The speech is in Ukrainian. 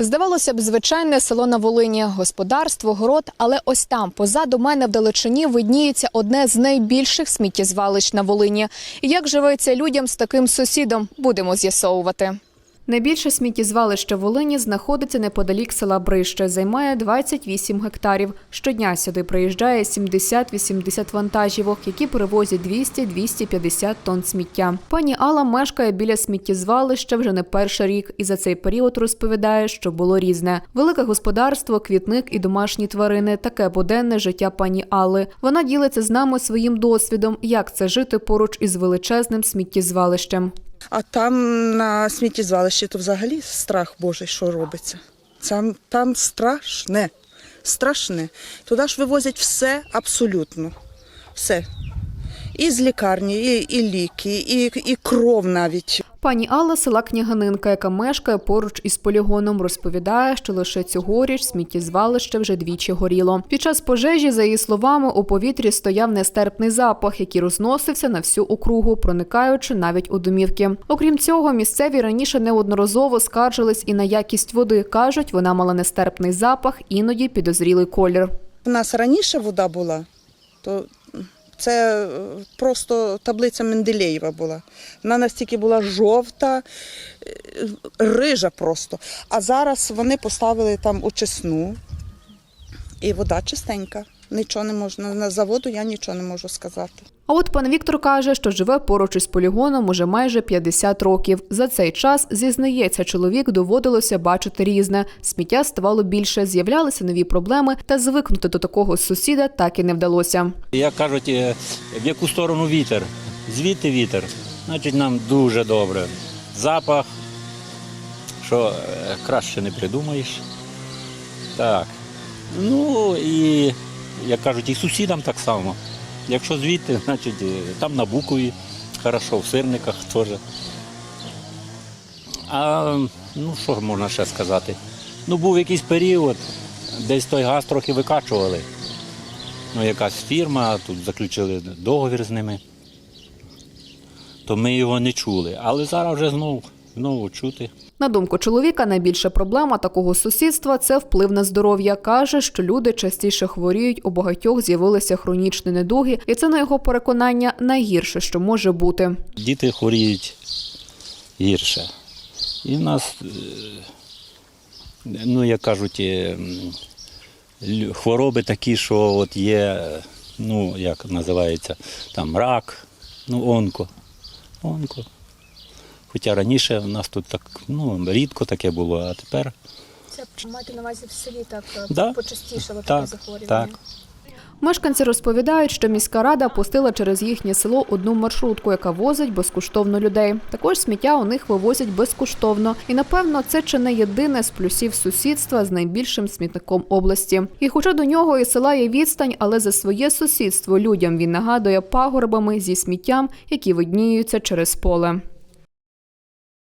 Здавалося б, звичайне село на Волині, господарство, город, але ось там, позаду мене в далечині, видніється одне з найбільших сміттєзвалищ на Волині. Як живеться людям з таким сусідом, будемо з'ясовувати. Найбільше сміттєзвалище Волині знаходиться неподалік села Брище, займає 28 гектарів. Щодня сюди приїжджає 70-80 вантажівок, які перевозять 200-250 тонн сміття. Пані Алла мешкає біля сміттєзвалища вже не перший рік, і за цей період розповідає, що було різне: велике господарство, квітник і домашні тварини таке буденне життя пані Алли. Вона ділиться з нами своїм досвідом, як це жити поруч із величезним сміттєзвалищем. А там на сміттєзвалищі то взагалі страх Божий, що робиться. Там, там страшне, страшне. Туди ж вивозять все абсолютно. Все. І з лікарні, і, і ліки, і, і кров навіть. Пані Алла села Княганинка, яка мешкає поруч із полігоном, розповідає, що лише цьогоріч сміттєзвалище вже двічі горіло. Під час пожежі, за її словами, у повітрі стояв нестерпний запах, який розносився на всю округу, проникаючи навіть у домівки. Окрім цього, місцеві раніше неодноразово скаржились і на якість води. кажуть, вона мала нестерпний запах, іноді підозрілий колір. У нас раніше вода була, то це е, просто таблиця Менделєєва була. Вона настільки була жовта, е, рижа просто. А зараз вони поставили там очисну, і вода чистенька. Нічого не можна. На заводу я нічого не можу сказати. А от пан Віктор каже, що живе поруч із полігоном уже майже 50 років. За цей час зізнається, чоловік доводилося бачити різне. Сміття ставало більше, з'являлися нові проблеми, та звикнути до такого сусіда так і не вдалося. Як кажуть, е, в яку сторону вітер, звідти вітер, значить нам дуже добре. Запах, що е, краще не придумаєш. Так. Ну і, як кажуть, і сусідам так само. Якщо звідти, значить е, там на Букові, хорошо, в сирниках теж. А ну що можна ще сказати? Ну, був якийсь період, десь той газ трохи викачували. Ну, якась фірма, тут заключили договір з ними, то ми його не чули. Але зараз вже знову, знову чути. На думку чоловіка, найбільша проблема такого сусідства це вплив на здоров'я. каже, що люди частіше хворіють, у багатьох з'явилися хронічні недуги, і це на його переконання найгірше, що може бути. Діти хворіють гірше. І в нас, е, ну, як кажуть, е, хвороби такі, що от є, е, ну, як називається, там рак, ну, онко. Онко. Хоча раніше в нас тут так ну, рідко таке було, а тепер Це маєте на увазі в селі так е, Да. почастішало таке так, захворювання. так. Мешканці розповідають, що міська рада пустила через їхнє село одну маршрутку, яка возить безкоштовно людей. Також сміття у них вивозять безкоштовно. І напевно це чи не єдине з плюсів сусідства з найбільшим смітником області. І хоча до нього і села є відстань, але за своє сусідство людям він нагадує пагорбами зі сміттям, які видніються через поле.